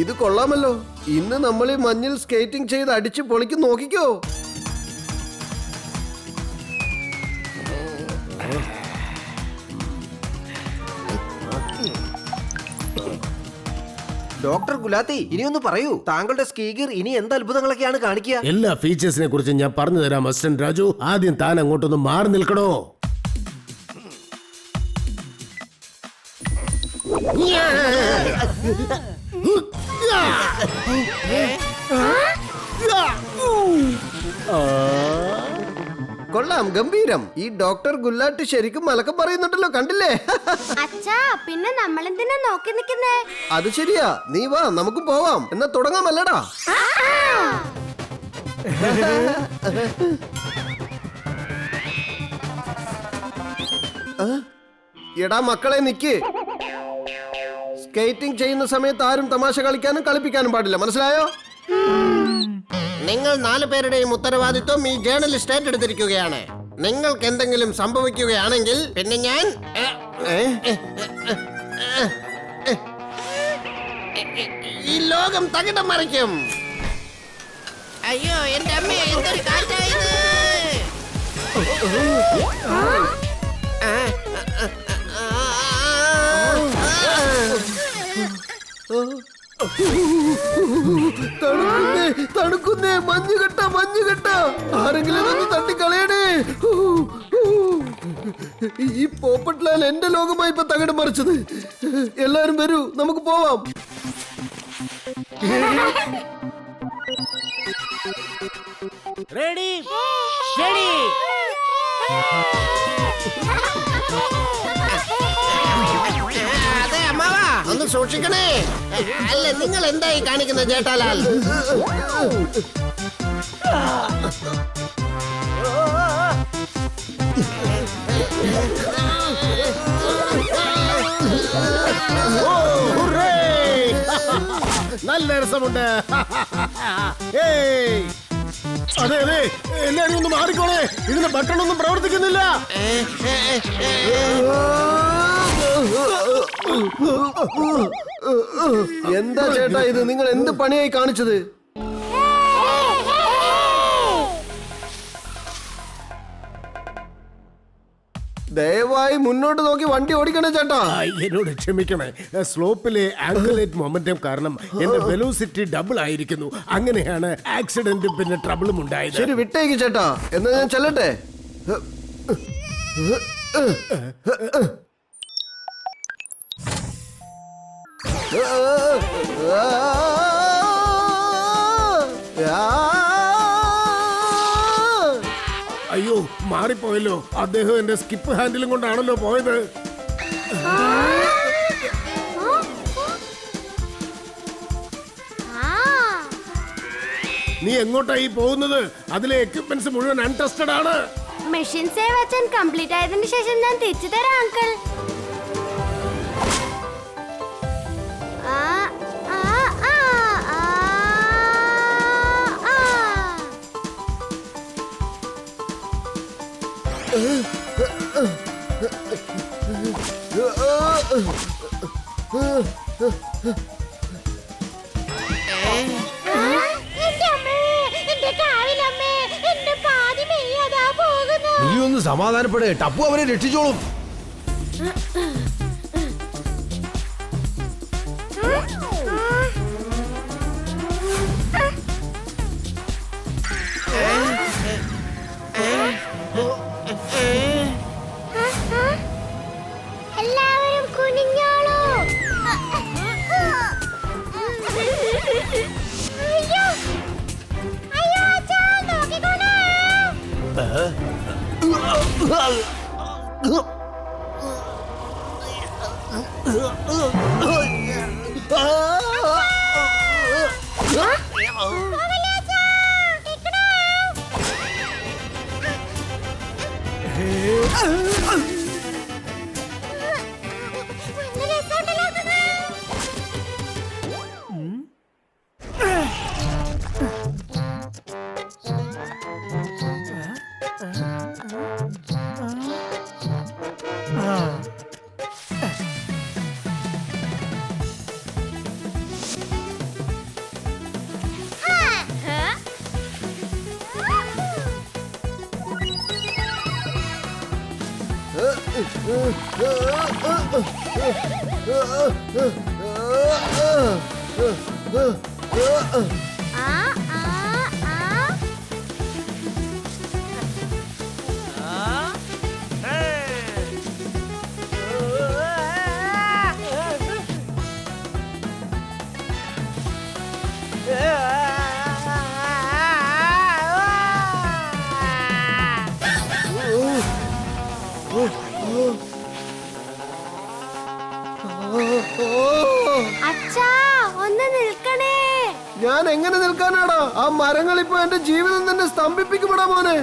ഇത് കൊള്ളാമല്ലോ. ഇന്ന് നമ്മൾ ഈ മഞ്ഞിൽ സ്കേറ്റിംഗ് ചെയ്ത് അടിച്ച് പൊളിക്ക് നോക്കിക്കോ. ഡോക്ടർ ഗുലാത്തി ഇനി ഒന്ന് പറയൂ. താങ്കളുടെ സ്കീഗർ ഇനി എന്ത് അത്ഭുതങ്ങളൊക്കെയാണ് കാണിക്കുക? എല്ലാ ഫീച്ചേഴ്സിനെ കുറിച്ച് ഞാൻ പറഞ്ഞു തരാം അസിസ്റ്റന്റ് രാജു. ആദ്യം താൻ അങ്ങോട്ടൊന്ന് മാറി നിൽക്കണോ? കൊള്ളാം ഗംഭീരം. ഈ ഡോക്ടർ ഗുല്ലാട്ട് ശരിക്കും മലക്കം പറയുന്നുണ്ടല്ലോ കണ്ടില്ലേ? അച്ഛാ പിന്നെ നമ്മൾ എന്തിനാ നോക്കി നിൽക്കുന്നേ? അത് ശരിയാ. നീ വാ നമുക്ക് പോവാം. എന്നാ തുടങ്ങാമല്ലടാ? എടാ മക്കളെ നിക്ക്. സ്കേറ്റിംഗ് ചെയ്യുന്ന സമയത്ത് ആരും തമാശ കളിക്കാനും കളിപ്പിക്കാനും പാടില്ല. മനസ്സിലായോ? നിങ്ങൾ നാല് പേരുടെയും ഉത്തരവാദിത്വം ഈ ജേർണലിസ്റ്റ് ഏറ്റെടുത്തിരിക്കുകയാണ്. നിങ്ങൾക്ക് എന്തെങ്കിലും സംഭവിക്കുകയാണെങ്കിൽ പിന്നെ ഞാൻ ഈ ലോകം തകിടം മറിക്കും. അയ്യോ എന്റെ അമ്മ എന്തൊരു കാറ്റായത്. തണുക്കുന്നേ തണുക്കുന്നേ മഞ്ഞുകെട്ട മഞ്ഞുകെട്ട ആരെങ്കിലും ഒന്ന് തട്ടിക്കളയണേ. ഈ പോപ്പട്ടിലാൽ എന്റെ ലോകമായി ഇപ്പൊ തകിടം മറിച്ചത്. എല്ലാരും വരൂ നമുക്ക് പോവാം. റെഡി റെഡി ഒന്ന് സൂക്ഷിക്കണേ. അല്ല നിങ്ങൾ എന്തായി കാണിക്കുന്ന ചേട്ടാലാൽ! നല്ല രസമുണ്ട്. ഏയ്! അതെ അതെ എല്ലാരും ഒന്ന് മാറിക്കോളെ. ഇതിന്റെ ബട്ടൺ ഒന്നും പ്രവർത്തിക്കുന്നില്ല എന്താ ചേട്ടാ ഇത്? നിങ്ങൾ എന്ത് പണിയായി കാണിച്ചത്? ദയവായി മുന്നോട്ട് നോക്കി വണ്ടി ഓടിക്കണേ ചേട്ടാ. എന്നോട് ക്ഷമിക്കണേ. സ്ലോപ്പിലെ ആംഗുലേറ്റ് മൊമെന്റം കാരണം എന്റെ വെലോസിറ്റി ഡബിൾ ആയിരിക്കുന്നു. അങ്ങനെയാണ് ആക്സിഡന്റും പിന്നെ ട്രബിളും ഉണ്ടായത്. ശരി വിട്ടേക്ക് ചേട്ടാ. എന്നാ ഞാൻ ചെല്ലട്ടെ? അയ്യോ മാറിപ്പോയല്ലോ. അദ്ദേഹം എന്റെ സ്കിപ്പ് ഹാൻഡിലും കൊണ്ടാണല്ലോ പോയത്. നീ എങ്ങോട്ടായി പോകുന്നത്? അതിലെ എക്യുപ്മെന്റ്സ് മുഴുവൻ അൺടെസ്റ്റഡ് ആണ്. മെഷീൻ സേവ് അച്ഛൻ കംപ്ലീറ്റ് ആയതിനു ശേഷം ഞാൻ തിരിച്ചു തരാം അങ്കിൾ നീ ഒന്ന് സമാധാനപ്പെടേ. ടപ്പു അവരെ രക്ഷിച്ചോളും. എല്ലാവരും Uh-huh. Ah! ഞാൻ എങ്ങനെ നിൽക്കാനാടാ ആ മരങ്ങൾ ഇപ്പൊ എന്റെ ജീവിതം തന്നെ സ്തംഭിപ്പിക്കപ്പെടാ മോനെ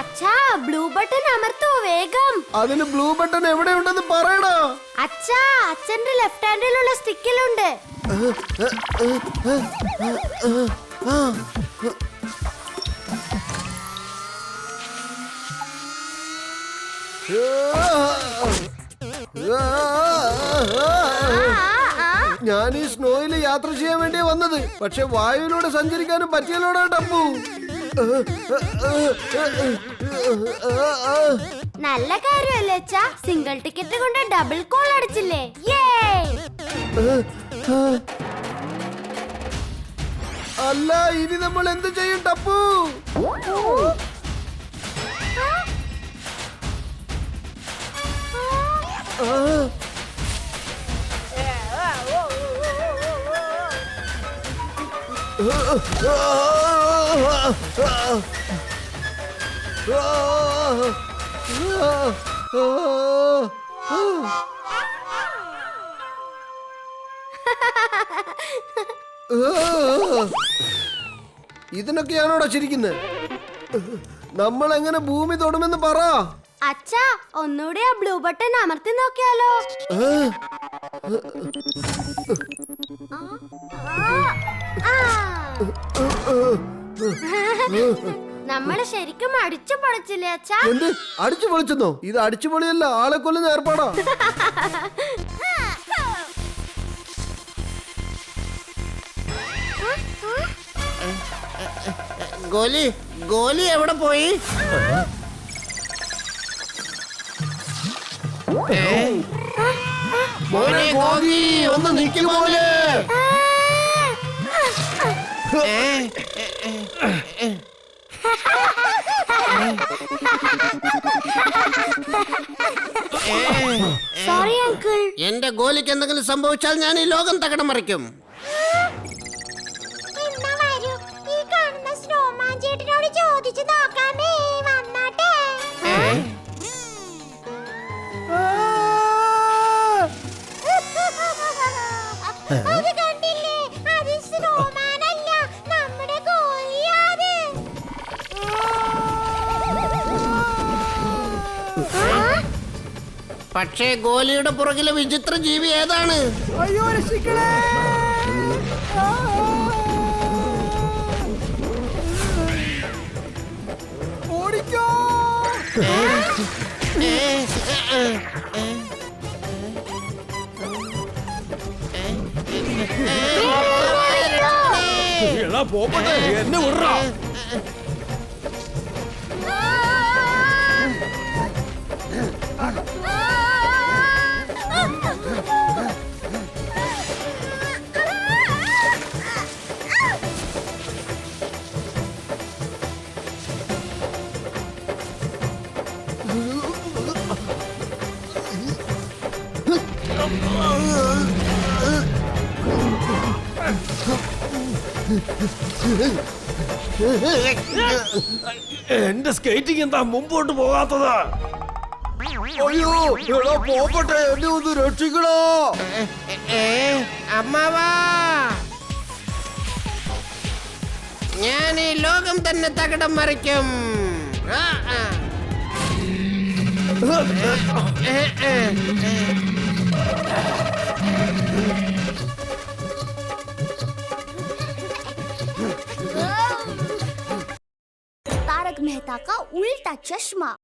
അച്ഛാ ബ്ലൂ ബട്ടൺ എവിടെ വേഗം അതിന് ബ്ലൂ ബട്ടൺ എവിടെയുണ്ടെന്ന് പറയടാ അച്ഛാ അച്ഛന്റെ ലെഫ്റ്റ് ഹാൻഡിലുള്ള സ്റ്റിക്കിലുണ്ട് ഞാൻ ഈ സ്നോയിൽ യാത്ര ചെയ്യാൻ വേണ്ടി വന്നത്. പക്ഷെ വായുവിലൂടെ സഞ്ചരിക്കാനും പറ്റിയല്ലോടാ ടപ്പു നല്ല കാര്യമല്ലേ അച്ഛാ. സിംഗിൾ ടിക്കറ്റ് കൊണ്ട് ഡബിൾ കോൾ അടിച്ചില്ലേ? അല്ല ഇനി നമ്മൾ എന്ത് ചെയ്യും ടപ്പു ഇതിനൊക്കെയാണോടാ ചിരിക്കുന്നത് നമ്മൾ എങ്ങനെ ഭൂമി തൊടുമെന്ന് പറ. അച്ഛാ ഒന്നുകൂടി ആ ബ്ലൂ ബട്ടൺ അമർത്തി നോക്കിയാലോ. നമ്മൾ ശരിക്കും അടിച്ചു പൊളിച്ചില്ലേ അച്ഛാ? എന്ത്? അടിച്ചു പൊളിച്ചെന്നോ? ഇത് അടിച്ചു പൊളിയല്ല ആളെ കൊല്ലുന്ന ഏർപ്പാടാ. ഗോലി ഗോലി എവിടെ പോയി? ഏ? മോനെ ഗോപി ഒന്ന് നിൽക്കും മോനെ. സോറി അങ്കിൾ എന്റെ ഗോലിക്ക് എന്തെങ്കിലും സംഭവിച്ചാൽ ഞാൻ ഈ ലോകം തകടം മറിക്കും. ഈ കാണുന്ന സ്നോമാൻ ചേട്ടനോട് ചോദിച്ചു പക്ഷേ ഗോലിയുടെ പുറകിലെ വിചിത്ര ജീവി ഏതാണ്? എടാ ഓടിക്കോ എന്നെ വിടറാ. എന്റെ സ്കേറ്റിംഗ് എന്താ മുമ്പോട്ട് പോകാത്തത്? അയ്യോ പോപ്പട്ടെ എന്നെ ഒന്ന് രക്ഷിക്കണോ അമ്മാവാ. ഞാൻ ഈ ലോകം തന്നെ തകടം മറിക്കും. मेहता का उल्टा चश्मा।